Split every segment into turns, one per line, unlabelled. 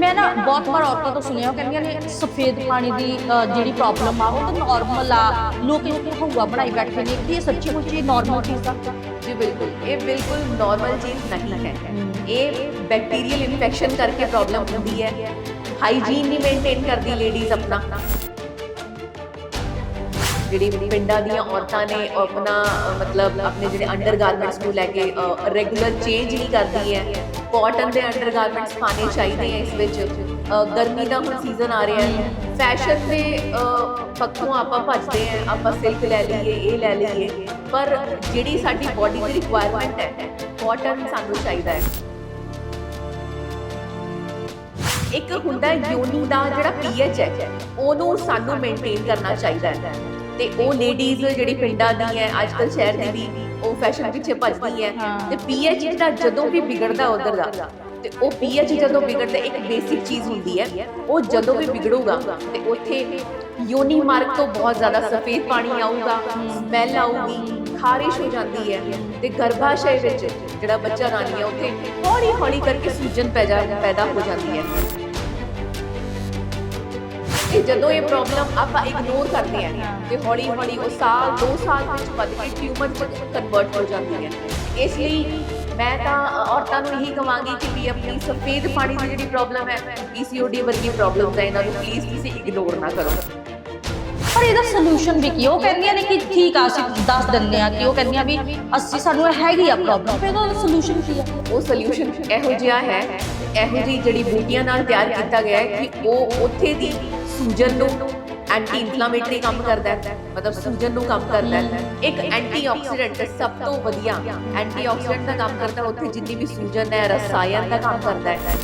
ਮੈਂ ਨਾ ਬਹੁਤ ਵਾਰ ਔਰਤਾਂ ਤੋਂ ਸੁਣਿਆ ਉਹ ਕਹਿੰਦੀਆਂ ਨੇ ਸਫੇਦ ਪਾਣੀ ਦੀ ਅ, ਜਿਹੜੀ ਪ੍ਰੋਬਲਮ ਆ ਉਹ ਤਾਂ ਨਾਰਮਲ ਆ। ਲੋਕ ਇਹਨੂੰ ਹਵਾ ਬਣਾਈ ਬੈਠੇ ਨੇ। ਕੀ ਇਹ ਸੱਚੀ ਮੁੱਚੀ ਨਾਰਮਲ ਚੀਜ਼ ਆ?
ਜੀ ਬਿਲਕੁਲ। ਇਹ ਬਿਲਕੁਲ ਨਾਰਮਲ ਚੀਜ਼ ਨਹੀਂ ਹੈ। ਇਹ ਬੈਕਟੀਰੀਅਲ ਇਨਫੈਕਸ਼ਨ ਕਰਕੇ ਪ੍ਰੋਬਲਮ ਹੁੰਦੀ ਹੈ। ਹਾਈਜੀਨ ਨਹੀਂ ਮੇਨਟੇਨ ਕਰਦੀ ਲੇਡੀਜ਼ ਆਪਣਾ। ਜਿਹੜੀ ਪਿੰਡਾਂ ਦੀਆਂ ਔਰਤਾਂ ਨੇ ਆਪਣਾ ਮਤਲਬ ਆਪਣੇ ਜਿਹੜੇ ਅੰਡਰਗਾਰਮੈਂਟਸ ਨੂੰ ਲੈ ਕੇ ਰੈਗੂਲਰ ਚੇਂਜ ਨਹੀਂ ਕਰਦੀ ਹੈ। ਕਾਟਨ ਦੇ ਅੰਡਰਗਾਰਮੈਂਟਸ ਪਾਣੇ ਚਾਹੀਦੇ ਆ ਇਸ ਵਿੱਚ। ਗਰਮੀ ਦਾ ਹੁਣ ਸੀਜ਼ਨ ਆ ਰਿਹਾ ਹੈ। ਫੈਸ਼ਨ ਦੇ ਪੱਖੋਂ ਆਪਾਂ ਭੱਜਦੇ ਆ ਆਪਾਂ ਸਿਲਕ ਲੈ ਲਈਏ, ਇਹ ਲੈ ਲਈਏ। ਪਰ ਜਿਹੜੀ ਸਾਡੀ ਬਾਡੀ ਦੀ ਰਿਕੁਆਇਰਮੈਂਟ ਹੈ ਕਾਟਨ ਸਾਨੂੰ ਚਾਹੀਦਾ ਹੈ। ਇੱਕ ਹੁੰਦਾ ਯੋਨੀ ਦਾ ਜਿਹੜਾ ਪੀਐਚ ਹੈ, ਉਹਨੂੰ ਸਾਨੂੰ ਮੇਨਟੇਨ ਕਰਨਾ ਚਾਹੀਦਾ ਹੈ। ਤੇ ਉਹ ਲੇਡੀਜ਼ ਜਿਹੜੀ ਪਿੰਡਾਂ ਦੀ ਹੈ ਅੱਜ ਕੱਲ ਸ਼ਹਿਰ ਦੀ ਵੀ ਉਹ ਫੈਸ਼ਨ ਪਿੱਛੇ ਭੱਜਦੀ ਹੈ। ਤੇ ਪੀਐਚ ਜਿਹੜਾ ਜਦੋਂ ਵੀ ਵਿਗੜਦਾ ਉਧਰ ਦਾ। ਤੇ ਉਹ ਪੀਐਚ ਜਦੋਂ ਵਿਗੜਦਾ ਇੱਕ ਬੇਸਿਕ ਚੀਜ਼ ਹੁੰਦੀ ਹੈ। ਉਹ ਜਦੋਂ ਵੀ ਵਿਗੜੂਗਾ ਤੇ ਉੱਥੇ ਯੋਨੀ ਮਾਰਗ ਤੋਂ ਬਹੁਤ ਜ਼ਿਆਦਾ ਸਫੇਦ ਪਾਣੀ ਆਊਗਾ ਸਮੈਲ ਆਊਗੀ ਖਾਰਿਸ਼ ਹੋ ਜਾਂਦੀ ਹੈ। ਤੇ ਗਰਭਾਸ਼ਯ ਵਿੱਚ ਜਿਹੜਾ ਬੱਚਾ ਰਾਣੀ ਹੈ ਉੱਥੇ ਹੌਲੀ ਹੌਲੀ ਕਰਕੇ ਸੂਜਨ ਪੈਦਾ ਹੋ ਜਾਂਦੀ ਹੈ। ਤੇ ਜਦੋਂ ਇਹ ਪ੍ਰੋਬਲਮ ਆਪਾਂ ਇਗਨੋਰ ਕਰਦੇ ਹਾਂ ਤੇ ਹੌਲੀ ਹੌਲੀ ਉਹ ਸਾਲ 2 ਸਾਲ ਵਿੱਚ ਵੱਧ ਕੇ ਟਿਊਮਰ ਵਿੱਚ ਕਨਵਰਟ ਹੋ ਜਾਂਦੀ ਹੈ। ਇਸ ਲਈ ਮੈਂ ਤਾਂ ਔਰਤਾਂ ਨੂੰ ਇਹੀ ਕਹਾਂਗੀ ਕਿ ਵੀ ਆਪਣੀ ਸਫੇਦ ਪਾਣੀ ਦੀ ਜਿਹੜੀ ਪ੍ਰੋਬਲਮ ਹੈ ਪੀਸੀਓਡੀ ਵਰਗੀ ਪ੍ਰੋਬਲਮ ਹੈ ਇਹਨਾਂ ਨੂੰ ਪਲੀਜ਼ ਤੁਸੀਂ ਇਗਨੋਰ ਨਾ ਕਰੋ।
ਪਰ ਇਹਦਾ ਸੋਲੂਸ਼ਨ ਵੀ ਕੀ? ਉਹ ਕਹਿੰਦੀਆਂ ਨੇ ਕਿ ਠੀਕ ਆ ਅਸੀਂ ਦੱਸ ਦਿੰਦੇ ਆ ਕਿ ਉਹ ਕਹਿੰਦੀਆਂ ਵੀ ਅਸੀਂ ਸਾਨੂੰ ਇਹ ਹੈਗੀ ਆ ਪ੍ਰੋਬਲਮ ਫਿਰ ਇਹਦਾ ਸੋਲੂਸ਼ਨ ਕੀ ਆ?
ਉਹ ਸੋਲੂਸ਼ਨ ਇਹੋ ਜਿਹਾ ਹੈ ਇਹੋ ਜਿਹੀ ਜਿਹੜੀ ਬੂਟੀਆਂ ਨਾਲ ਤਿਆਰ ਕੀਤਾ ਗਿਆ ਹੈ ਕਿ ਉਹ ਉੱਥੇ ਦੀ ਸੂਜਨ ਨੂੰ ਐਂਟੀ ਇਨਫਲੇਮੇਟਰੀ ਕੰਮ ਕਰਦਾ ਹੈ। ਮਤਲਬ ਸੂਜਨ ਨੂੰ ਕੰਮ ਕਰਦਾ ਹੈ। ਇੱਕ ਐਂਟੀਆਕਸੀਡੈਂਟ ਸਭ ਤੋਂ ਵਧੀਆ ਐਂਟੀਆਕਸੀਡੈਂਟ ਦਾ ਕੰਮ ਕਰਦਾ ਉੱਥੇ ਜਿੰਨੀ ਵੀ ਸੂਜਨ ਹੈ, ਰਸਾਇਣ ਦਾ ਕੰਮ ਕਰਦਾ ਹੈ।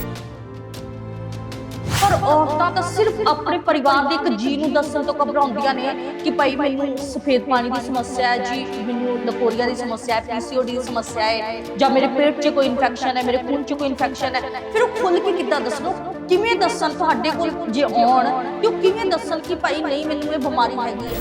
ਪਰ ਔਰਤਾਂ ਤਾਂ ਸਿਰਫ ਆਪਣੇ ਪਰਿਵਾਰ ਦੇ ਇੱਕ ਜੀ ਨੂੰ ਦੱਸਣ ਤੋਂ ਘਬਰਾਉਂਦੀਆਂ ਨੇ ਕਿ ਭਾਈ ਮੈਨੂੰ ਸਫੇਦ ਪਾਣੀ ਦੀ ਸਮੱਸਿਆ ਹੈ ਜੀ, ਮੈਨੂੰ ਲਕੋਰੀਆ ਦੀ ਸਮੱਸਿਆ ਹੈ ਪੀਸੀਓਡੀ ਦੀ ਸਮੱਸਿਆ ਹੈ ਜਾਂ ਮੇਰੇ ਪੇਟ 'ਚ ਕੋਈ ਇਨਫੈਕਸ਼ਨ ਹੈ, ਮੇਰੇ ਖੂਨ 'ਚ ਕੋਈ ਇਨਫੈਕਸ਼ਨ ਹੈ। ਫਿਰ ਉਹ ਖੁੱਲ ਕੇ ਕਿੱਦਾਂ ਦੱਸਣ? ਕਿਵੇਂ ਦੱਸਣ ਤੁਹਾਡੇ ਕੋਲ ਜੇ ਆਉਣ? ਕਿ ਉਹ ਕਿਵੇਂ ਦੱਸਣ ਕਿ ਭਾਈ ਨਹੀਂ ਮੈਨੂੰ ਇਹ ਬਿਮਾਰੀ ਹੈਗੀ ਹੈ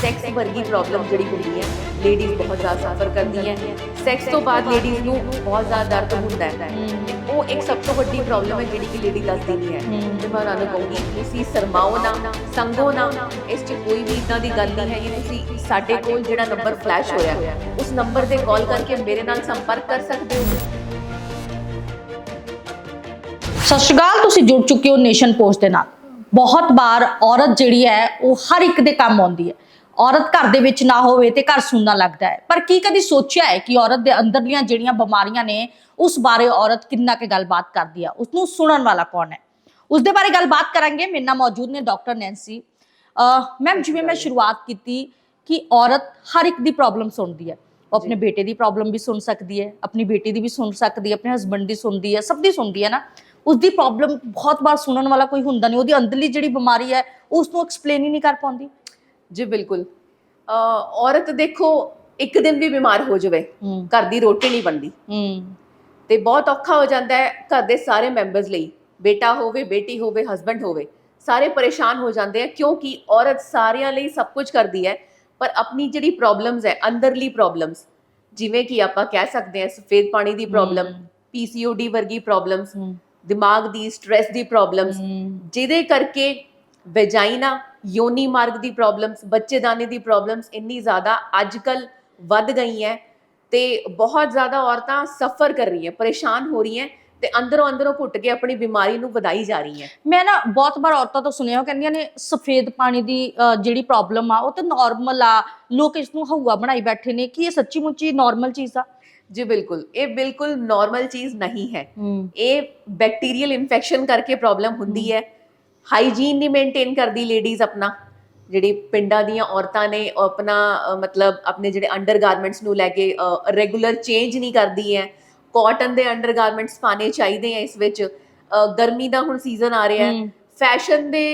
ਸੈਕਸ ਵਰਗੀ ਪ੍ਰੋਬਲਮ ਜਿਹੜੀ ਹੁੰਦੀ ਹੈ ਲੇਡੀਜ਼ ਬਹੁਤ ਜ਼ਿਆਦਾ ਸਫਰ ਕਰਦੀਆਂ ਸੈਕਸ ਤੋਂ ਬਾਅਦ ਲੇਡੀਜ਼ ਨੂੰ ਬਹੁਤ ਜ਼ਿਆਦਾ ਦਰਦ ਹੁੰਦਾ ਹੈ। ਤੇ ਉਹ ਇੱਕ ਸਭ ਤੋਂ ਵੱਡੀ ਪ੍ਰੋਬਲਮ ਹੈ ਜਿਹੜੀ ਕਿ ਲੇਡੀ ਦੱਸਦੀ ਨਹੀਂ ਹੈ। ਤੇ ਮੈਂ ਉਹਨਾਂ ਨੂੰ ਕਹੂੰਗੀ ਤੁਸੀਂ ਸਰਮਾਓ ਨਾ ਸੰਗੋ ਨਾ ਇਸ 'ਚ ਕੋਈ ਵੀ ਇਦਾਂ ਦੀ ਗੱਲ ਨਹੀਂ ਹੈਗੀ। ਤੁਸੀਂ ਸਾਡੇ ਕੋਲ ਜਿਹੜਾ ਨੰਬਰ ਫਲੈਸ਼ ਹੋਇਆ ਉਸ ਨੰਬਰ ਤੇ ਕਾਲ ਕਰਕੇ ਮੇਰੇ ਨਾਲ ਸੰਪਰਕ ਕਰ ਸਕਦੇ ਹੋ।
ਸਤਿ ਸ਼੍ਰੀ ਅਕਾਲ ਤੁਸੀਂ ਜੁੜ ਚੁੱਕੇ ਹੋ ਨੇਸ਼ਨ ਪੋਸਟ ਦੇ ਨਾਲ। ਬਹੁਤ ਵਾਰ ਔਰਤ ਜਿਹੜੀ ਹੈ ਉਹ ਹਰ ਇੱਕ ਦੇ ਕੰਮ ਆਉਂਦੀ ਹੈ। ਔਰਤ ਘਰ ਦੇ ਵਿੱਚ ਨਾ ਹੋਵੇ ਤੇ ਘਰ ਸੁੰਨਾ ਲੱਗਦਾ ਹੈ। ਪਰ ਕੀ ਕਦੀ ਸੋਚਿਆ ਹੈ ਕਿ ਔਰਤ ਦੇ ਅੰਦਰਲੀਆਂ ਜਿਹੜੀਆਂ ਬਿਮਾਰੀਆਂ ਨੇ ਉਸ ਬਾਰੇ ਔਰਤ ਕਿੰਨਾ ਕੁ ਗੱਲਬਾਤ ਕਰਦੀ ਆ? ਉਸ ਨੂੰ ਸੁਣਨ ਵਾਲਾ ਕੌਣ ਹੈ? ਉਸ ਦੇ ਬਾਰੇ ਗੱਲਬਾਤ ਕਰਾਂਗੇ। ਮੇਰੇ ਨਾਲ ਮੌਜੂਦ ਨੇ ਡਾਕਟਰ ਨੈਂਸੀ। ਮੈਮ ਜਿਵੇਂ ਮੈਂ ਸ਼ੁਰੂਆਤ ਕੀਤੀ ਕਿ ਔਰਤ ਹਰ ਇੱਕ ਦੀ ਪ੍ਰੋਬਲਮ ਸੁਣਦੀ ਹੈ। ਉਹ ਆਪਣੇ ਬੇਟੇ ਦੀ ਪ੍ਰੋਬਲਮ ਵੀ ਸੁਣ ਸਕਦੀ ਹੈ ਆਪਣੀ ਬੇਟੀ ਦੀ ਵੀ ਸੁਣ ਸਕਦੀ ਹੈ ਆਪਣੇ ਹਸਬੰਡ ਦੀ ਸੁਣਦੀ ਹੈ ਸਭ ਦੀ ਸੁਣਦੀ ਹੈ ਨਾ। ਉਸ ਦੀ ਪ੍ਰੋਬਲਮ ਬਹੁਤ ਵਾਰ ਸੁਣਨ ਵਾਲਾ ਕੋਈ ਹੁੰਦਾ ਨਹੀਂ ਉਹਦੀ ਅੰਦਰਲੀ ਜਿਹੜੀ ਬਿਮਾਰੀ ਹੈ ਉਸ ਨੂੰ ਐਕਸਪਲੇਨ ਹੀ ਨਹੀਂ ਕਰ ਪਾਉਂਦੀ।
ਜੀ ਬਿਲਕੁਲ। ਅ, ਔਰਤ ਦੇਖੋ ਇੱਕ ਦਿਨ ਵੀ ਬਿਮਾਰ ਹੋ ਜਾਵੇ ਘਰ ਦੀ ਰੋਟੀ ਨਹੀਂ ਬਣਦੀ। ਤੇ ਬਹੁਤ ਔਖਾ ਹੋ ਜਾਂਦਾ ਹੈ ਘਰ ਦੇ ਸਾਰੇ ਮੈਂਬਰਸ ਲਈ। ਬੇਟਾ ਹੋਵੇ ਬੇਟੀ ਹੋਵੇ ਹਸਬੰਡ ਹੋਵੇ ਸਾਰੇ ਪਰੇਸ਼ਾਨ ਹੋ ਜਾਂਦੇ ਆ ਕਿਉਂਕਿ ਔਰਤ ਸਾਰਿਆਂ ਲਈ ਸਭ ਕੁਝ ਕਰਦੀ ਹੈ ਪਰ ਆਪਣੀ ਜਿਹੜੀ ਪ੍ਰੋਬਲਮਸ ਹੈ ਅੰਦਰਲੀ ਪ੍ਰੋਬਲਮਸ ਜਿਵੇਂ ਕਿ ਆਪਾਂ ਕਹਿ ਸਕਦੇ ਹਾਂ ਸਫੇਦ ਪਾਣੀ ਦੀ problem. P C O D ਵਰਗੀ ਪ੍ਰੋਬਲਮਸ ਦਿਮਾਗ ਦੀ ਸਟ੍ਰੈਸ ਦੀ ਪ੍ਰੋਬਲਮਸ ਜਿਹਦੇ ਕਰਕੇ ਵੈਜਾਈਨਾ ਯੋਨੀ ਮਾਰਗ ਦੀ ਪ੍ਰੋਬਲਮਸ ਬੱਚੇਦਾਨੇ ਦੀ ਪ੍ਰੋਬਲਮਸ ਇੰਨੀ ਜ਼ਿਆਦਾ ਅੱਜਕੱਲ ਵੱਧ ਗਈ ਹੈ ਤੇ ਬਹੁਤ ਜ਼ਿਆਦਾ ਔਰਤਾਂ ਸਫਰ ਕਰ ਰਹੀਆਂ ਪਰੇਸ਼ਾਨ ਹੋ ਰਹੀਆਂ ਤੇ ਅੰਦਰੋਂ ਅੰਦਰੋਂ ਘੁੱਟ ਕੇ ਆਪਣੀ ਬਿਮਾਰੀ ਨੂੰ ਵਧਾਈ ਜਾ ਰਹੀਆਂ
ਮੈਂ ਨਾ ਬਹੁਤ ਵਾਰ ਔਰਤਾਂ ਤੋਂ ਸੁਣਿਆ ਉਹ ਕਹਿੰਦੀਆਂ ਨੇ ਸਫੇਦ ਪਾਣੀ ਦੀ ਜਿਹੜੀ ਪ੍ਰੋਬਲਮ ਆ ਉਹ ਤਾਂ ਨਾਰਮਲ ਆ ਲੋਕ ਇਸ ਨੂੰ ਹਵਾ ਬਣਾਈ ਬੈਠੇ ਨੇ ਕਿ ਇਹ ਸੱਚੀ ਮੁੱਚੀ ਨਾਰਮਲ ਚੀਜ਼ ਆ?
ਜੀ ਬਿਲਕੁਲ। ਇਹ ਬਿਲਕੁਲ ਨਾਰਮਲ ਚੀਜ਼ ਨਹੀਂ ਹੈ। ਇਹ ਬੈਕਟੀਰੀਅਲ ਇਨਫੈਕਸ਼ਨ ਕਰਕੇ ਪ੍ਰੋਬਲਮ ਹੁੰਦੀ ਹੈ। ਹਾਈਜੀਨ ਨਹੀਂ ਮੇਨਟੇਨ ਕਰਦੀ ਲੇਡੀਜ਼ ਆਪਣਾ। ਜਿਹੜੀ ਪਿੰਡਾਂ ਦੀਆਂ ਔਰਤਾਂ ਨੇ ਆਪਣਾ ਮਤਲਬ ਆਪਣੇ ਜਿਹੜੇ ਅੰਡਰਗਾਰਮੈਂਟਸ ਨੂੰ ਲੈ ਕੇ ਰੈਗੂਲਰ ਚੇਂਜ ਨਹੀਂ ਕਰਦੀ ਹੈ। ਕਾਟਨ ਦੇ ਅੰਡਰਗਾਰਮੈਂਟਸ ਪਾਣੇ ਚਾਹੀਦੇ ਆ ਇਸ ਵਿੱਚ। ਗਰਮੀ ਦਾ ਹੁਣ ਸੀਜ਼ਨ ਆ ਰਿਹਾ ਹੈ। ਫੈਸ਼ਨ ਦੇ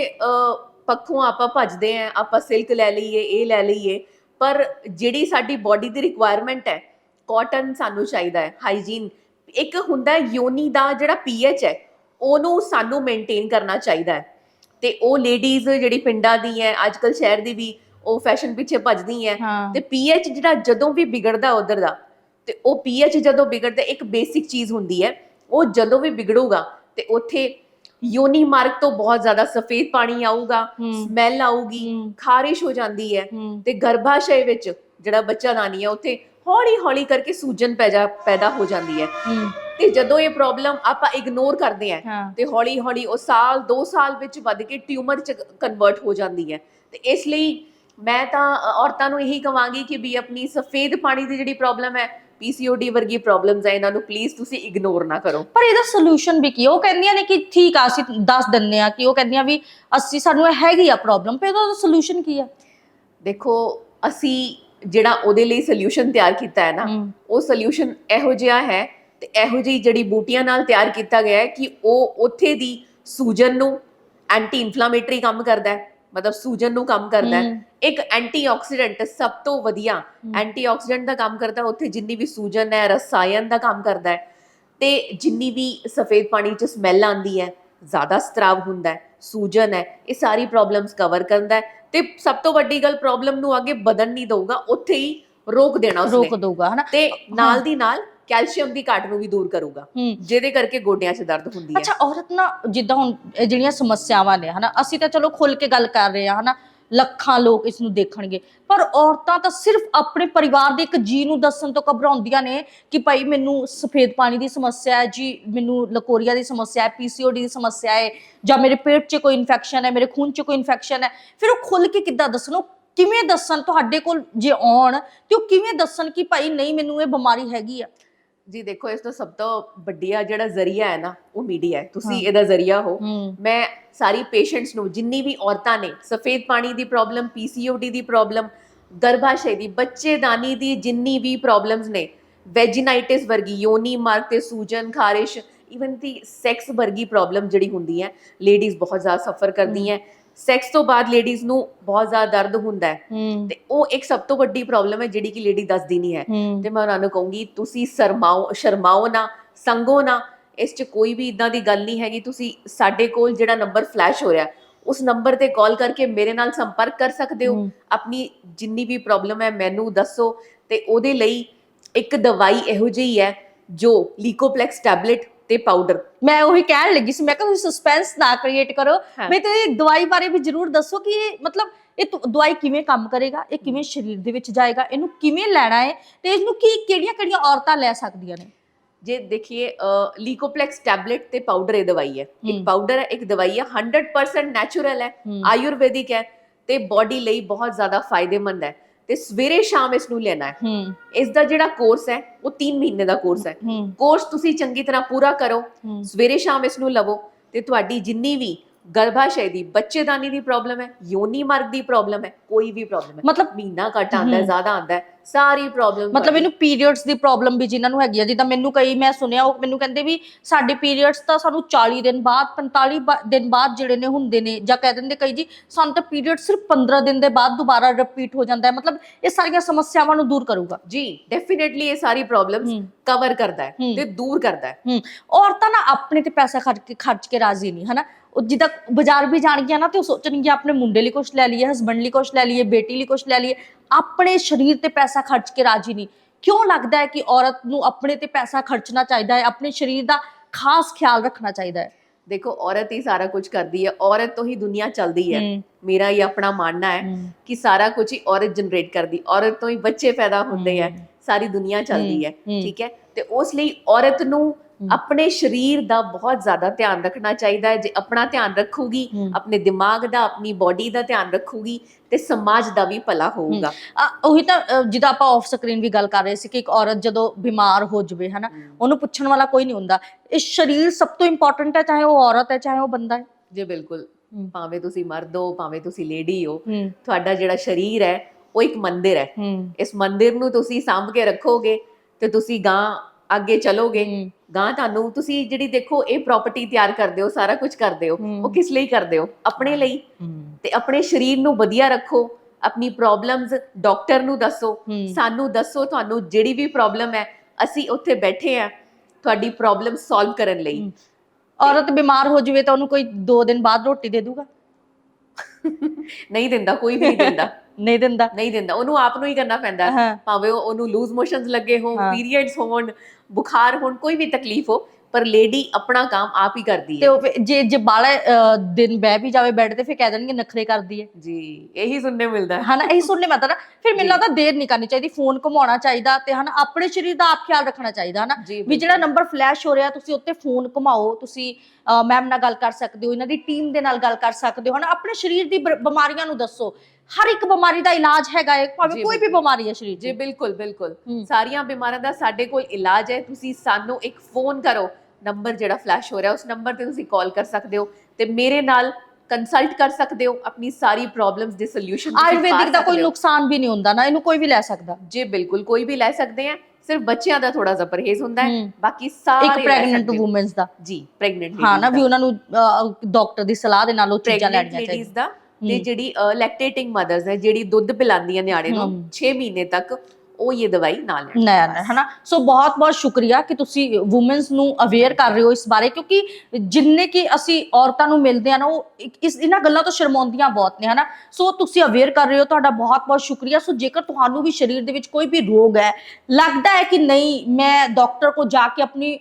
ਪੱਖੋਂ ਆਪਾਂ ਭੱਜਦੇ ਆ ਆਪਾਂ ਸਿਲਕ ਲੈ ਲਈਏ ਇਹ ਲੈ ਲਈਏ। ਪਰ ਜਿਹੜੀ ਸਾਡੀ ਬਾਡੀ ਦੀ ਰਿਕੁਆਇਰਮੈਂਟ ਹੈ ਕਾਟਨ ਸਾਨੂੰ ਚਾਹੀਦਾ ਹੈ ਹਾਈਜੀਨ ਇੱਕ ਹੁੰਦਾ ਯੋਨੀ ਦਾ ਜਿਹੜਾ ਪੀਐਚ ਹੈ ਉਹਨੂੰ ਸਾਨੂੰ ਮੇਨਟੇਨ ਕਰਨਾ ਚਾਹੀਦਾ ਹੈ। ਤੇ ਉਹ ਲੇਡੀਜ਼ ਜਿਹੜੀ ਪਿੰਡਾਂ ਦੀ ਹੈ ਅੱਜ ਕੱਲ ਸ਼ਹਿਰ ਦੀ ਵੀ ਉਹ ਫੈਸ਼ਨ ਪਿੱਛੇ ਭੱਜਦੀ ਹੈ ਤੇ ਪੀਐਚ ਜਿਹੜਾ ਜਦੋਂ ਵੀ ਵਿਗੜਦਾ ਉਧਰ ਦਾ ਤੇ ਉਹ ਪੀਐਚ ਜਦੋਂ ਵਿਗੜਦਾ ਇੱਕ ਬੇਸਿਕ ਚੀਜ਼ ਹੁੰਦੀ ਹੈ ਉਹ ਜਦੋਂ ਵੀ ਵਿਗੜੂਗਾ ਤੇ ਉੱਥੇ ਯੋਨੀ ਮਾਰਗ ਤੋਂ ਬਹੁਤ ਜ਼ਿਆਦਾ ਸਫੇਦ ਪਾਣੀ ਆਊਗਾ ਸਮੈਲ ਆਊਗੀ ਖਾਰਿਸ਼ ਹੋ ਜਾਂਦੀ ਹੈ ਤੇ ਗਰਭਾਸ਼ਯ ਵਿੱਚ ਜਿਹੜਾ ਬੱਚਾ ਦਾਨੀ ਹੈ ਉੱਥੇ ਹੌਲੀ ਹੌਲੀ ਕਰਕੇ ਸੂਜਨ ਪੈਦਾ ਪੈਦਾ ਹੋ ਜਾਂਦੀ ਹੈ। ਤੇ ਜਦੋਂ ਇਹ ਪ੍ਰੋਬਲਮ ਆਪਾਂ ਇਗਨੋਰ ਕਰਦੇ ਹਾਂ ਤੇ ਹੌਲੀ ਹੌਲੀ ਉਹ ਸਾਲ 2 ਸਾਲ ਵਿੱਚ ਵੱਧ ਕੇ ਟਿਊਮਰ ਚ ਕਨਵਰਟ ਹੋ ਜਾਂਦੀ ਹੈ। ਤੇ ਇਸ ਲਈ ਮੈਂ ਤਾਂ ਔਰਤਾਂ ਨੂੰ ਇਹੀ ਕਵਾਂਗੀ ਕਿ ਵੀ ਆਪਣੀ ਸਫੇਦ ਪਾਣੀ ਦੀ ਜਿਹੜੀ ਪ੍ਰੋਬਲਮ ਹੈ ਪੀਸੀਓਡੀ ਵਰਗੀ ਪ੍ਰੋਬਲਮਸ ਹੈ ਇਹਨਾਂ ਨੂੰ ਪਲੀਜ਼ ਤੁਸੀਂ ਇਗਨੋਰ ਨਾ ਕਰੋ।
ਪਰ ਇਹਦਾ ਸੋਲੂਸ਼ਨ ਵੀ ਕੀ? ਉਹ ਕਹਿੰਦੀਆਂ ਨੇ ਕਿ ਠੀਕ ਆ ਅਸੀਂ ਦੱਸ ਦਿੰਨੇ ਆ ਕਿ ਉਹ ਕਹਿੰਦੀਆਂ ਵੀ ਅਸੀਂ ਸਾਨੂੰ ਇਹ ਹੈਗੀ ਆ ਪ੍ਰੋਬਲਮ ਪਰ ਇਹਦਾ ਸੋਲੂਸ਼ਨ ਕੀ ਹੈ?
ਦੇਖੋ ਅਸੀਂ ਜਿਹੜਾ ਉਹਦੇ ਲਈ ਸੋਲੂਸ਼ਨ ਤਿਆਰ ਕੀਤਾ ਹੈ ਨਾ ਉਹ ਸੋਲੂਸ਼ਨ ਇਹੋ ਜਿਹਾ ਹੈ ਤੇ ਇਹੋ ਜਿਹੀ ਜੜੀ ਬੂਟੀਆਂ ਨਾਲ ਤਿਆਰ ਕੀਤਾ ਗਿਆ ਹੈ ਕਿ ਉਹ ਉੱਥੇ ਦੀ ਸੂਜਨ ਨੂੰ ਐਂਟੀ ਇਨਫਲੇਮੇਟਰੀ ਕੰਮ ਕਰਦਾ ਹੈ ਮਤਲਬ ਸੂਜਨ ਨੂੰ ਕੰਮ ਕਰਦਾ ਹੈ। ਇੱਕ ਐਂਟੀਆਕਸੀਡੈਂਟ ਸਭ ਤੋਂ ਵਧੀਆ
ਹੂੰ।
ਐਂਟੀਆਕਸੀਡੈਂਟ ਦਾ ਕੰਮ ਕਰਦਾ ਉੱਥੇ ਜਿੰਨੀ ਵੀ ਸੂਜਨ ਹੈ ਰਸਾਇਣ ਦਾ ਕੰਮ ਕਰਦਾ ਹੈ ਤੇ ਜਿੰਨੀ ਵੀ ਸਫੇਦ ਪਾਣੀ ਚ ਸਮੈਲ ਆਂਦੀ ਹੈ ਜ਼ਿਆਦਾ ਸਤਰਾਵ ਹੁੰਦਾ ਹੈ ਸੂਜਨ ਹੈ ਇਹ ਸਾਰੀ ਪ੍ਰੋਬਲਮਸ ਕਵਰ ਕਰਦਾ ਹੈ ਤੇ ਸਭ ਤੋਂ ਵੱਡੀ ਗੱਲ ਪ੍ਰੋਬਲਮ ਨੂੰ ਅੱਗੇ ਵਧਣ ਨਹੀਂ ਦਊਗਾ ਉੱਥੇ ਹੀ ਰੋਕ ਦੇਣਾ
ਰੋਕ
ਉਸਨੇ
ਦਊਗਾ ਹਨਾ?
ਤੇ ਨਾਲ ਦੀ ਨਾਲ ਕੈਲਸ਼ੀਅਮ ਦੀ ਘਾਟ ਨੂੰ ਵੀ ਦੂਰ ਕਰੂਗਾ ਜਿਹਦੇ ਕਰਕੇ ਗੋਡਿਆਂ 'ਚ ਦਰਦ ਹੁੰਦੀ ਹੈ।
ਅੱਛਾ ਔਰਤ ਨਾ ਜਿੱਦਾਂ ਹੁਣ ਜਿਹੜੀਆਂ ਸਮੱਸਿਆਵਾਂ ਨੇ ਹਨਾ? ਅਸੀਂ ਤਾਂ ਚਲੋ ਖੁੱਲ ਕੇ ਗੱਲ ਕਰ ਰਹੇ ਹਾਂ ਹਨਾ? ਲੱਖਾਂ ਲੋਕ ਇਸ ਨੂੰ ਦੇਖਣਗੇ। ਪਰ ਔਰਤਾਂ ਤਾਂ ਸਿਰਫ ਆਪਣੇ ਪਰਿਵਾਰ ਦੇ ਇੱਕ ਜੀ ਨੂੰ ਦੱਸਣ ਤੋਂ ਘਬਰਾਉਂਦੀਆਂ ਨੇ ਕਿ ਭਾਈ ਮੈਨੂੰ ਸਫੇਦ ਪਾਣੀ ਦੀ ਸਮੱਸਿਆ ਹੈ ਜੀ, ਮੈਨੂੰ ਲਕੋਰੀਆ ਦੀ ਸਮੱਸਿਆ ਹੈ ਪੀਸੀਓਡੀ ਦੀ ਸਮੱਸਿਆ ਹੈ ਜਾਂ ਮੇਰੇ ਪੇਟ 'ਚ ਕੋਈ ਇਨਫੈਕਸ਼ਨ ਹੈ, ਮੇਰੇ ਖੂਨ 'ਚ ਕੋਈ ਇਨਫੈਕਸ਼ਨ ਹੈ। ਫਿਰ ਉਹ ਖੁੱਲ ਕੇ ਕਿੱਦਾਂ ਦੱਸਣ? ਉਹ ਕਿਵੇਂ ਦੱਸਣ ਤੁਹਾਡੇ ਕੋਲ ਜੇ ਆਉਣ ਤੇ ਉਹ ਕਿਵੇਂ ਦੱਸਣ ਕਿ ਭਾਈ ਨਹੀਂ, ਮੈਨੂੰ ਇਹ ਬਿਮਾਰੀ ਹੈਗੀ ਆ?
ਜੀ ਦੇਖੋ ਇਸ ਤੋਂ ਸਭ ਤੋਂ ਵੱਡੀਆ ਜਿਹੜਾ ਜ਼ਰੀਆ ਹੈ ਨਾ ਉਹ ਮੀਡੀਆ ਹੈ।
ਹਾਂ।
ਤੁਸੀਂ ਇਹਦਾ ਜ਼ਰੀਆ ਹੋ।
ਹੂੰ।
ਮੈਂ ਸਾਰੀ ਪੇਸ਼ੈਂਟਸ ਨੂੰ ਜਿੰਨੀ ਵੀ ਔਰਤਾਂ ਨੇ ਸਫੇਦ ਪਾਣੀ ਦੀ problem P C O D ਦੀ ਪ੍ਰੋਬਲਮ ਗਰਭਾਸ਼ਯ ਦੀ ਬੱਚੇਦਾਨੀ ਦੀ ਜਿੰਨੀ ਵੀ ਪ੍ਰੋਬਲਮਸ ਨੇ ਵੈਜੀਨਾਈਟਿਸ ਵਰਗੀ ਯੋਨੀ ਮਾਰਗ ਤੇ ਸੂਜਨ ਖਾਰਿਸ਼ ਇਵਨ ਦੀ ਸੈਕਸ ਵਰਗੀ ਪ੍ਰੋਬਲਮ ਜਿਹੜੀ ਹੁੰਦੀ ਹੈ ਲੇਡੀਜ਼ ਬਹੁਤ ਜ਼ਿਆਦਾ ਸਫਰ ਕਰਦੀਆਂ ਸੈਕਸ ਤੋਂ ਬਾਅਦ ਲੇਡੀਜ਼ ਨੂੰ ਬਹੁਤ ਜ਼ਿਆਦਾ ਦਰਦ ਹੁੰਦਾ ਹੈ। ਤੇ ਉਹ ਇੱਕ ਸਭ ਤੋਂ ਵੱਡੀ ਪ੍ਰੋਬਲਮ ਹੈ ਜਿਹੜੀ ਕਿ ਲੇਡੀ ਦੱਸਦੀ ਨਹੀਂ ਹੈ। ਤੇ ਮੈਂ ਉਹਨਾਂ ਨੂੰ ਕਹੂੰਗੀ ਤੁਸੀਂ ਸ਼ਰਮਾਓ ਸ਼ਰਮਾਓ ਨਾ ਸੰਗੋ ਨਾ ਇਸ 'ਚ ਕੋਈ ਵੀ ਇਦਾਂ ਦੀ ਗੱਲ ਨਹੀਂ ਹੈਗੀ। ਤੁਸੀਂ ਸਾਡੇ ਕੋਲ ਜਿਹੜਾ ਨੰਬਰ ਫਲੈਸ਼ ਹੋ ਰਿਹਾ ਉਸ ਨੰਬਰ ਤੇ ਕਾਲ ਕਰਕੇ ਮੇਰੇ ਨਾਲ ਸੰਪਰਕ ਕਰ ਸਕਦੇ ਹੂੰ। ਆਪਣੀ ਜਿੰਨੀ ਵੀ ਪ੍ਰੋਬਲਮ ਹੈ ਮੈਨੂੰ ਦੱਸੋ। ਤੇ ਉਹਦੇ ਲਈ ਇੱਕ ਦਵਾਈ ਇਹੋ ਜਿਹੀ ਹੈ ਜੋ ਲੀਕੋਪਲੈਕਸ ਟੈਬਲੇਟ ਤੇ ਪਾਊਡਰ
ਮੈਂ ਉਹੀ ਕਹਿਣ ਲੱਗੀ ਸੀ ਮੈਂ ਕਿਹਾ ਤੁਸੀਂ ਸਸਪੈਂਸ ਨਾ ਕ੍ਰੀਏਟ ਕਰੋ। ਮੈਂ ਤੇ ਦਵਾਈ ਬਾਰੇ ਵੀ ਜ਼ਰੂਰ ਦੱਸੋ ਕਿ ਇਹ ਮਤਲਬ ਇਹ ਦਵਾਈ ਕਿਵੇਂ ਕੰਮ ਕਰੇਗਾ ਇਹ ਕਿਵੇਂ ਸਰੀਰ ਦੇ ਵਿੱਚ ਜਾਏਗਾ ਇਹਨੂੰ ਕਿਵੇਂ ਲੈਣਾ ਹੈ ਤੇ ਇਹਨੂੰ ਕੀ ਕਿਹੜੀਆਂ ਕਿਹੜੀਆਂ ਔਰਤਾਂ ਲੈ ਸਕਦੀਆਂ ਨੇ
ਜੇ ਦੇਖੀਏ ਲੀਕੋਪਲੈਕਸ ਟੈਬਲੇਟ ਤੇ ਪਾਊਡਰ ਇਹ ਦਵਾਈ ਹੈ। ਇੱਕ ਪਾਊਡਰ ਹੈ ਇੱਕ ਦਵਾਈ ਹੈ 100% ਨੈਚੁਰਲ ਹੂੰ। ਆਯੁਰਵੈਦਿਕ ਹੈ ਤੇ ਬਾਡੀ ਲਈ ਬਹੁਤ ਜ਼ਿਆਦਾ ਫਾਇਦੇਮੰਦ ਹੈ ਤੇ ਸਵੇਰੇ ਸ਼ਾਮ ਇਸ ਨੂੰ ਲੈਣਾ ਹੈ।
ਹੂੰ।
ਇਸ ਦਾ ਜਿਹੜਾ ਕੋਰਸ ਹੈ ਉਹ 3 ਮਹੀਨੇ ਦਾ ਕੋਰਸ ਹੈ।
ਹੂੰ।
ਕੋਰਸ ਤੁਸੀਂ ਚੰਗੀ ਤਰ੍ਹਾਂ ਪੂਰਾ ਕਰੋ। ਸਵੇਰੇ ਸ਼ਾਮ ਇਸ ਨੂੰ ਲਵੋ ਤੇ ਤੁਹਾਡੀ ਜਿੰਨੀ ਵੀ ਗਰਭਾਸ਼ਯ ਦੀ ਬੱਚੇਦਾਨੀ ਦੀ ਪ੍ਰੋਬਲਮ ਹੈ ਯੋਨੀ ਮਾਰਗ ਦੀ ਪ੍ਰੋਬਲਮ ਹੈ ਕੋਈ ਵੀ ਪ੍ਰੋਬਲਮ ਹੈ।
ਮਤਲਬ
ਮਹੀਨਾ ਘੱਟ ਆਂਦਾ ਹੈ। ਜ਼ਿਆਦਾ ਆਂਦਾ ਹੈ ਸਾਰੀ ਪ੍ਰੋਬਲਮ
ਮਤਲਬ ਇਹਨੂੰ ਪੀਰੀਅਡਸ ਦੀ ਪ੍ਰੋਬਲਮ ਵੀ ਜਿਨ੍ਹਾਂ ਨੂੰ ਹੈਗੀ ਆ ਜਿੱਦਾਂ ਮੈਨੂੰ ਕਈ ਮੈਂ ਸੁਣਿਆ ਉਹ ਮੈਨੂੰ ਕਹਿੰਦੇ ਵੀ ਸਾਡੇ ਪੀਰੀਅਡਸ ਤਾਂ ਸਾਨੂੰ 40 ਦਿਨ ਬਾਅਦ 45 ਬਾ- ਦਿਨ ਬਾਅਦ ਜਿਹੜੇ ਨੇ ਹੁੰਦੇ ਨੇ ਜਾਂ ਕਹਿ ਦਿੰਦੇ ਕਈ ਜੀ ਸਾਨੂੰ ਤਾਂ ਪੀਰੀਅਡ ਸਿਰਫ 15 ਦਿਨ ਦੇ ਬਾਅਦ ਦੁਬਾਰਾ ਰਿਪੀਟ ਹੋ ਜਾਂਦਾ ਹੈ। ਮਤਲਬ ਇਹ ਸਾਰੀਆਂ ਸਮੱਸਿਆਵਾਂ ਨੂੰ ਦੂਰ ਕਰੂਗਾ।
ਜੀ ਡੈਫੀਨਿਟਲੀ ਇਹ ਸਾਰੀ ਪ੍ਰੋਬਲਮਸ ਕਵਰ ਕਰਦਾ ਹੈ। ਤੇ ਦੂਰ ਕਰਦਾ ਹੂੰ।
ਔਰਤਾਂ ਨਾ ਆਪਣੇ ਤੇ ਪੈਸਾ ਖਰਚ ਕੇ ਖਰਚ ਕੇ ਰਾਜ਼ੀ ਨਹੀਂ ਹਨਾ? ਉਹ ਜਿੱਦਾਂ ਬਾਜ਼ਾਰ ਵੀ ਜਾਣਗੀਆਂ ਨਾ ਤੇ ਉਹ ਸੋਚਣਗੀਆਂ ਆਪਣੇ ਮੁੰਡੇ ਲਈ ਕੁਝ ਲੈ ਲਈਏ ਹਸਬੰਡ ਲਈ ਕੁਝ ਲੈ ਲਈਏ ਬੇਟੀ ਲਈ ਕੁਝ ਲੈ ਲਈਏ। ਆਪਣੇ ਸਰੀਰ ਤੇ ਪੈਸਾ ਖਰਚ ਕੇ ਰਾਜ਼ੀ ਨਹੀਂ। ਕਿਉਂ ਲੱਗਦਾ ਹੈ ਕਿ ਔਰਤ ਨੂੰ ਆਪਣੇ ਤੇ ਪੈਸਾ ਖਰਚਣਾ ਚਾਹੀਦਾ ਹੈ? ਆਪਣੇ ਸਰੀਰ ਦਾ ਖਾਸ ਖਿਆਲ ਰੱਖਣਾ ਚਾਹੀਦਾ ਹੈ।
ਦੇਖੋ ਔਰਤ ਹੀ ਸਾਰਾ ਕੁਝ ਕਰਦੀ ਹੈ। ਔਰਤ ਤੋਂ ਹੀ ਦੁਨੀਆ ਚੱਲਦੀ ਹੈ। ਮੇਰਾ ਇਹ ਆਪਣਾ ਮਾਨਣਾ ਹੈ ਕਿ ਸਾਰਾ ਕੁਝ ਹੀ ਔਰਤ ਜਨਰੇਟ ਕਰਦੀ। ਔਰਤ ਤੋਂ ਹੀ ਬੱਚੇ ਪੈਦਾ ਹੁੰਦੇ ਹੈ। ਸਾਰੀ ਦੁਨੀਆ ਚੱਲਦੀ ਹੂੰ, ਠੀਕ ਹੈ? ਤੇ ਉਸ ਲਈ ਔਰਤ ਨੂੰ ਆਪਣੇ ਸਰੀਰ ਦਾ ਬਹੁਤ ਜ਼ਿਆਦਾ ਧਿਆਨ ਰੱਖਣਾ ਚਾਹੀਦਾ ਹੈ। ਜੇ ਆਪਣਾ ਧਿਆਨ ਰੱਖੂਗੀ। ਆਪਣੇ ਦਿਮਾਗ ਦਾ ਆਪਣੀ ਬਾਡੀ ਦਾ ਧਿਆਨ ਰੱਖੂਗੀ ਤੇ ਸਮਾਜ ਦਾ ਵੀ ਭਲਾ ਹੋਊਗਾ।
ਉਹੀ ਤਾਂ ਜਿੱਦਾਂ ਆਪਾਂ ਆਫ ਸਕਰੀਨ ਵੀ ਗੱਲ ਕਰ ਰਹੇ ਸੀ ਕਿ ਇੱਕ ਔਰਤ ਜਦੋਂ ਬਿਮਾਰ ਹੋ ਜਵੇ ਹਨਾ ਉਹਨੂੰ ਪੁੱਛਣ ਵਾਲਾ ਕੋਈ ਨਹੀਂ ਹੁੰਦਾ। ਇਹ ਸਰੀਰ ਸਭ ਤੋਂ ਇੰਪੋਰਟੈਂਟ ਹੈ ਚਾਹੇ ਉਹ ਔਰਤ ਹੈ ਚਾਹੇ ਉਹ ਬੰਦਾ ਹੈ।
ਜੀ ਬਿਲਕੁਲ। ਭਾਵੇਂ ਤੁਸੀਂ ਮਰਦ ਹੋ ਭਾਵੇਂ ਤੁਸੀਂ ਲੇਡੀ ਹੋ ਤੁਹਾਡਾ ਜਿਹੜਾ ਸਰੀਰ ਹੈ ਉਹ ਇੱਕ ਮੰਦਿਰ ਹੂੰ। ਇਸ ਮੰਦਿਰ ਨੂੰ ਤੁਸੀਂ ਸਾਂਭ ਕੇ ਰੱਖੋਗੇ ਤੇ ਤੁਸੀਂ ਗਾਂ ਅੱਗੇ ਚਲੋਗੇ। ਗਾਂ ਤੁਹਾਨੂੰ ਤੁਸੀਂ ਜਿਹੜੀ ਦੇਖੋ ਇਹ ਪ੍ਰਾਪਰਟੀ ਤਿਆਰ ਕਰਦੇ ਹੋ ਸਾਰਾ ਕੁਝ ਕਰਦੇ ਹੋ। ਉਹ ਕਿਸ ਲਈ ਕਰਦੇ ਹੋ? ਆਪਣੇ ਲਈ। ਤੇ ਆਪਣੇ ਸਰੀਰ ਨੂੰ ਵਧੀਆ ਰੱਖੋ ਆਪਣੀ ਪ੍ਰੋਬਲਮਸ ਡਾਕਟਰ ਨੂੰ ਦੱਸੋ। ਸਾਨੂੰ ਦੱਸੋ ਤੁਹਾਨੂੰ ਜਿਹੜੀ ਵੀ ਪ੍ਰੋਬਲਮ ਹੈ ਅਸੀਂ ਉੱਥੇ ਬੈਠੇ ਆ ਤੁਹਾਡੀ ਪ੍ਰੋਬਲਮ ਸੋਲਵ ਕਰਨ ਲਈ।
ਔਰਤ ਬਿਮਾਰ ਹੋ ਜਵੇ ਤਾਂ ਉਹਨੂੰ ਕੋਈ 2 ਦਿਨ ਬਾਅਦ ਰੋਟੀ ਦੇ ਦੂਗਾ।
ਨਹੀਂ ਦਿੰਦਾ ਕੋਈ ਵੀ ਨਹੀਂ ਦਿੰਦਾ।
ਨਹੀਂ ਦਿੰਦਾ।
ਨਹੀਂ ਦਿੰਦਾ। ਉਹਨੂੰ ਆਪ ਨੂੰ ਹੀ ਕਰਨਾ ਪੈਂਦਾ। ਭਾਵੇਂ ਉਹ- ਉਹਨੂੰ ਲੂਜ਼ ਮੋਸ਼ਨਸ ਲੱਗੇ ਹੋਣ
ਹਾਂ।
ਪੀਰੀਅਡਸ ਹੋਣ ਬੁਖਾਰ ਹੋਣ ਕੋਈ ਵੀ ਤਕਲੀਫ ਹੋ ਪਰ ਲੇਡੀ ਆਪਣਾ ਕੰਮ ਆਪ ਹੀ ਕਰਦੀ
ਤੇ
ਹੈ
ਉਹ ਫਿਰ ਜੇ ਜੇ ਬਾਲਾ ਦਿਨ ਬਹਿ ਵੀ ਜਾਵੇ ਬੈੱਡ ਤੇ ਫਿਰ ਕਹਿ ਦੇਣਗੇ ਨਖਰੇ ਕਰਦੀ ਹੈ।
ਜੀ ਇਹੀ ਸੁਣਨੇ ਮਿਲਦਾ ਹੈ।
ਹਨਾ ਇਹੀ ਸੁਣਨੇ ਮੈਂ ਤਾਂ ਨਾ। ਫਿਰ ਮੈਨੂੰ। ਲੱਗਦਾ ਦੇਰ ਨਹੀਂ ਕਰਨੀ ਚਾਹੀਦੀ ਫੋਨ ਘੁਮਾਉਣਾ ਚਾਹੀਦਾ ਤੇ ਹਨਾ ਆਪਣੇ ਸਰੀਰ ਦਾ ਆਪ ਖਿਆਲ ਰੱਖਣਾ ਚਾਹੀਦਾ ਹਨਾ। ਵੀ ਜਿਹੜਾ ਨੰਬਰ ਫਲੈਸ਼ ਹੋ ਰਿਹਾ ਤੁਸੀਂ ਉੱਤੇ ਫੋਨ ਘੁਮਾਓ ਤੁਸੀਂ ਮੈਮ ਨਾਲ ਗੱਲ ਕਰ ਸਕਦੇ ਹੋ ਇਹਨਾਂ ਦੀ ਟੀਮ ਦੇ ਨਾਲ ਗੱਲ ਕਰ ਸਕਦੇ ਹੋ। ਹਨਾ ਆਪਣੇ ਸਰੀਰ ਦੀ ਬਿਮਾਰੀਆਂ ਨੂੰ ਦੱਸੋ। ਹਰ ਇੱਕ ਬਿਮਾਰੀ ਦਾ ਇਲਾਜ ਹੈਗਾ ਹੈ ਭਾਵੇਂ ਕੋਈ ਵੀ। ਬਿਮਾਰੀ ਹੈ ਸਰੀਰ
ਜੀ ਬਿਲਕੁਲ ਬਿਲਕੁਲ। ਸਾਰੀਆਂ ਬਿਮਾਰੀਆਂ ਦਾ ਸਾਡੇ ਕੋਲ ਇਲਾਜ ਹੈ ਤੁਸੀਂ ਸਾਨੂੰ ਇੱਕ ਫੋਨ ਕਰੋ। ਨੰਬਰ ਜਿਹੜਾ ਫਲੈਸ਼ ਹੋ ਰਿਹਾ ਉਸ ਨੰਬਰ ਤੇ ਤੁਸੀਂ ਕਾਲ ਕਰ ਸਕਦੇ ਹੋ ਤੇ ਮੇਰੇ ਨਾਲ ਕੰਸਲਟ ਕਰ ਸਕਦੇ ਹੋ ਆਪਣੀ ਸਾਰੀ ਪ੍ਰੋਬਲਮਸ ਦੇ ਸੋਲੂਸ਼ਨ
ਆਯੁਰਵੈਦਿਕ ਦਾ ਕੋਈ ਨੁਕਸਾਨ ਵੀ ਨਹੀਂ ਹੁੰਦਾ ਨਾ ਇਹਨੂੰ ਕੋਈ ਵੀ ਲੈ ਸਕਦਾ।
ਜੀ ਬਿਲਕੁਲ ਕੋਈ ਵੀ ਲੈ ਸਕਦੇ ਆ ਸਿਰਫ ਬੱਚਿਆਂ ਦਾ ਥੋੜਾ ਜਿਹਾ ਪਰਹੇਜ਼ ਹੁੰਦਾ ਹੈ। ਬਾਕੀ ਸਾਰੇ
ਇੱਕ ਪ੍ਰੈਗਨੈਂਟ। ਔਮਨਸ ਦਾ।
ਜੀ ਪ੍ਰੈਗਨੈਂਟ
ਹਾਂ ਨਾ ਵੀ ਉਹਨਾਂ ਨੂੰ ਡਾਕਟਰ ਦੀ ਸਲਾਹ ਦੇ ਨਾਲ ਉਹ ਚੀਜ਼ਾਂ ਲੈਣੀਆਂ ਚਾਹੀਦੀਆਂ।
ਦਾ। ਤੇ। ਜਿਹੜੀ ਲੈਕਟੇਟਿੰਗ ਮਦਰਸ ਹੈ ਜਿਹੜੀ ਦੁੱਧ ਪਿਲਾਉਂਦੀਆਂ ਨਿਆਣੇ ਨੂੰ
ਹਮ।
6 ਮਹੀਨੇ ਤੱਕ ਉਹ ਇਹ ਦਵਾਈ ਲੈਣ।
ਨया ਹੈ ਨਾ ਸੋ ਬਹੁਤ ਬਹੁਤ ਸ਼ੁਕਰੀਆ ਕਿ ਤੁਸੀਂ ਔਮਨਸ ਨੂੰ ਅਵੇਅਰ ਕਰ ਰਹੇ ਹੋ ਇਸ ਬਾਰੇ ਕਿਉਂਕਿ ਜਿੰਨੇ ਕਿ ਅਸੀਂ ਔਰਤਾਂ ਨੂੰ ਮਿਲਦੇ ਆ ਨਾ ਉਹ ਇਸ ਇਹਨਾਂ ਗੱਲਾਂ ਤੋਂ ਸ਼ਰਮਾਉਂਦੀਆਂ ਬਹੁਤ ਨੇ ਹਨਾ? ਸੋ ਤੁਸੀਂ ਅਵੇਅਰ ਕਰ ਰਹੇ ਹੋ ਤੁਹਾਡਾ ਬਹੁਤ ਬਹੁਤ ਸ਼ੁਕਰੀਆ। ਸੋ ਜੇਕਰ ਤੁਹਾਨੂੰ ਵੀ ਸਰੀਰ ਦੇ ਵਿੱਚ ਕੋਈ ਵੀ ਰੋਗ ਹੈ ਲੱਗਦਾ ਹੈ ਕਿ ਨਹੀਂ ਮੈਂ ਡਾਕਟਰ ਕੋ ਜਾ ਕੇ ਆਪਣੀ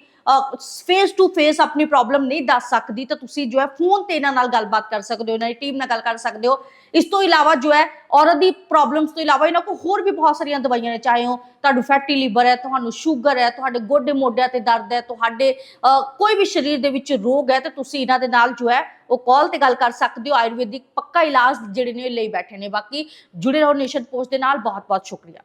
ਫੇਸ ਟੂ ਫੇਸ ਆਪਣੀ ਪ੍ਰੋਬਲਮ ਨਹੀਂ ਦੱਸ ਸਕਦੀ, ਤਾਂ ਤੁਸੀਂ ਜੋ ਹੈ ਫੋਨ ਤੇ ਇਹਨਾਂ ਨਾਲ ਗੱਲਬਾਤ ਕਰ ਸਕਦੇ ਹੋ, ਇਹਨਾਂ ਦੀ ਟੀਮ ਨਾਲ ਗੱਲ ਕਰ ਸਕਦੇ ਹੋ। ਇਸ ਤੋਂ ਇਲਾਵਾ ਜੋ ਹੈ, ਔਰਤ ਦੀ ਪ੍ਰੋਬਲਮਸ ਤੋਂ ਇਲਾਵਾ ਇਹਨਾਂ ਕੋਲ ਹੋਰ ਵੀ ਬਹੁਤ ਸਾਰੀਆਂ ਦਵਾਈਆਂ ਨੇ, ਚਾਹੇ ਉਹ ਤੁਹਾਨੂੰ ਫੈਟੀ ਲੀਵਰ ਹੈ, ਤੁਹਾਨੂੰ ਸ਼ੂਗਰ ਹੈ, ਤੁਹਾਡੇ ਗੋਡੇ ਮੋਢਿਆਂ ਤੇ ਦਰਦ ਹੈ, ਤੁਹਾਡੇ ਕੋਈ ਵੀ ਸਰੀਰ ਦੇ ਵਿੱਚ ਰੋਗ ਹੈ, ਤੇ ਤੁਸੀਂ ਇਹਨਾਂ ਦੇ ਨਾਲ ਜੋ ਹੈ, ਉਹ ਕਾਲ ਤੇ ਗੱਲ ਕਰ ਸਕਦੇ ਹੋ। ਆਯੁਰਵੈਦਿਕ ਪੱਕਾ ਇਲਾਜ ਜਿਹੜੇ ਨੇ ਇਹ ਲਈ ਬੈਠੇ ਨੇ। ਬਾਕੀ ਜੁੜੇ ਰਹੋ ਨੇਸ਼ਨ ਪੋਸਟ ਦੇ ਨਾਲ ਬਹੁਤ ਬਹੁਤ ਸ਼ੁਕਰੀਆ।